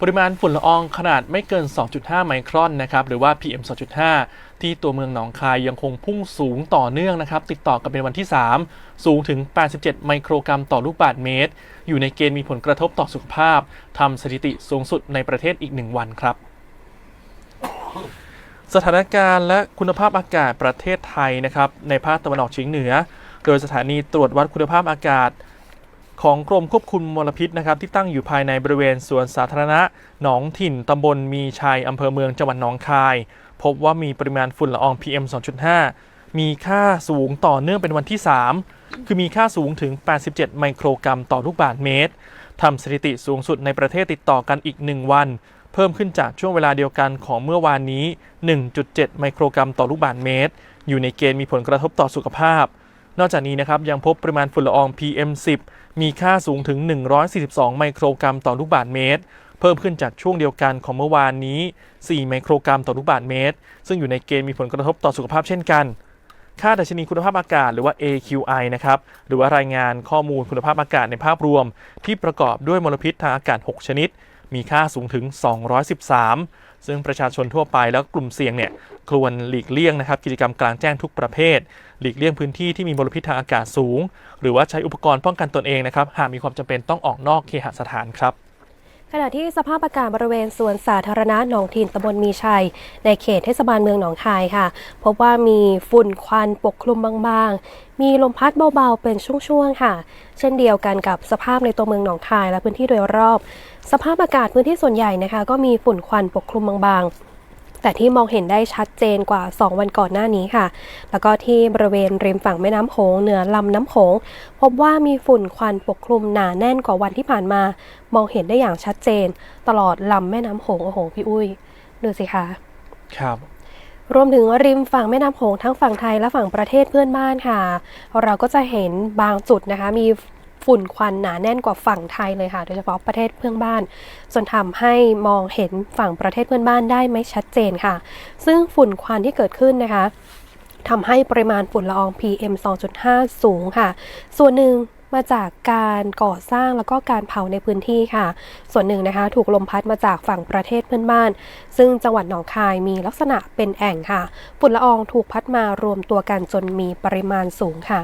ปริมาณฝุ่นละอองขนาดไม่เกิน 2.5 ไมครอนนะครับหรือว่า PM 2.5 ที่ตัวเมืองหนองคายยังคงพุ่งสูงต่อเนื่องนะครับติดต่อกันเป็นวันที่ 3 สูงถึง 87 ไมโครกรัมต่อลูกบาศก์เมตร อยู่ในเกณฑ์มีผลกระทบต่อสุขภาพทำสถิติสูงสุดในประเทศอีกหนึ่งวันครับสถานการณ์และคุณภาพอากาศประเทศไทยนะครับในภาคตะวันออกเฉียงเหนือ โดยสถานีตรวจวัดคุณภาพอากาศ ของกรมควบคุมมลพิษนะครับที่ตั้งอยู่ภายในบริเวณสวนสาธารณะหนองถิ่นตำบลมีชัยอำเภอเมืองจังหวัดหนองคาย พบว่ามีปริมาณฝุ่นละออง PM 2.5 มีค่าสูงต่อเนื่องเป็นวันที่ 3 คือมีค่าสูงถึง 87 ไมโครกรัมต่อลูกบาศก์เมตรทำสถิติสูงสุดในประเทศติดต่อกันอีก 1 วัน เพิ่มขึ้นจากช่วงเวลาเดียวกันของเมื่อวานนี้ 1.7 ไมโครกรัมต่อลูกบาศก์เมตร อยู่ในเกณฑ์มีผลกระทบต่อสุขภาพ นอกจากนี้นะครับยังพบปริมาณฝุ่นละออง PM10 มีค่าสูงถึง 142 ไมโครกรัมต่อลูกบาศก์เมตร เพิ่มขึ้นจากช่วงเดียวกันของเมื่อวานนี้ 4 ไมโครกรัมต่อลูกบาศก์เมตร ซึ่งอยู่ในเกณฑ์มีผลกระทบต่อสุขภาพเช่นกัน ค่าดัชนีคุณภาพอากาศหรือว่า AQI นะครับ หรือว่ารายงานข้อมูลคุณภาพอากาศในภาพรวม ที่ประกอบด้วยมลพิษทางอากาศ 6 ชนิด มีค่าสูงถึง 213 ซึ่งประชาชนทั่วไปแล้วกลุ่มเสี่ยงเนี่ยควรหลีกเลี่ยงนะครับกิจกรรมกลางแจ้งทุกประเภท หลีกเลี่ยงพื้นที่ที่มีมลพิษทางอากาศสูง หรือว่าใช้อุปกรณ์ป้องกันตนเองนะครับหากมีความจำเป็นต้องออกนอกเคหสถานครับ ขณะที่สภาพอากาศบริเวณสวนสาธารณะหนองถินตำบลมีชัย ในเขตเทศบาลเมืองหนองคายค่ะ พบว่ามีฝุ่นควันปกคลุมบางๆ มีลมพัดเบาๆ เป็นช่วงๆค่ะ เช่นเดียวกันกับสภาพในตัวเมืองหนองคายและพื้นที่โดยรอบ สภาพอากาศพื้นที่ส่วนใหญ่นะคะ ก็มีฝุ่นควันปกคลุมบางๆ แต่ที่มองเห็นได้ชัดเจนกว่า 2 วันก่อนหน้านี้ค่ะ แล้วก็ที่บริเวณริมฝั่งแม่น้ำโขงเหนือลำน้ำโขง พบว่ามีฝุ่นควันปกคลุมหนาแน่นกว่าวันที่ผ่านมา มองเห็นได้อย่างชัดเจน ตลอดลำแม่น้ำโขงโอ้โหพี่อุ้ย ดูสิคะครับรวมถึงริมฝั่งแม่น้ำโขงทั้งฝั่งไทยและฝั่งประเทศเพื่อนบ้านค่ะ เราก็จะเห็นบางจุดนะคะ มี ฝุ่นควันหนาแน่นกว่าฝั่งไทยเลยค่ะ โดยเฉพาะประเทศเพื่อนบ้าน จนทำให้มองเห็นฝั่งประเทศเพื่อนบ้านได้ไม่ชัดเจนค่ะ ซึ่งฝุ่นควันที่เกิดขึ้นนะคะทำให้ปริมาณฝุ่นละออง PM 2.5 สูงค่ะ ส่วนหนึ่งมาจากการก่อสร้างแล้วก็การเผาในพื้นที่ค่ะ ส่วนหนึ่งนะคะ ถูกลมพัดมาจากฝั่งประเทศเพื่อนบ้าน ซึ่งจังหวัดหนองคายมีลักษณะเป็นแอ่งค่ะ ฝุ่นละอองถูกพัดมารวมตัวกันจนมีปริมาณสูงค่ะ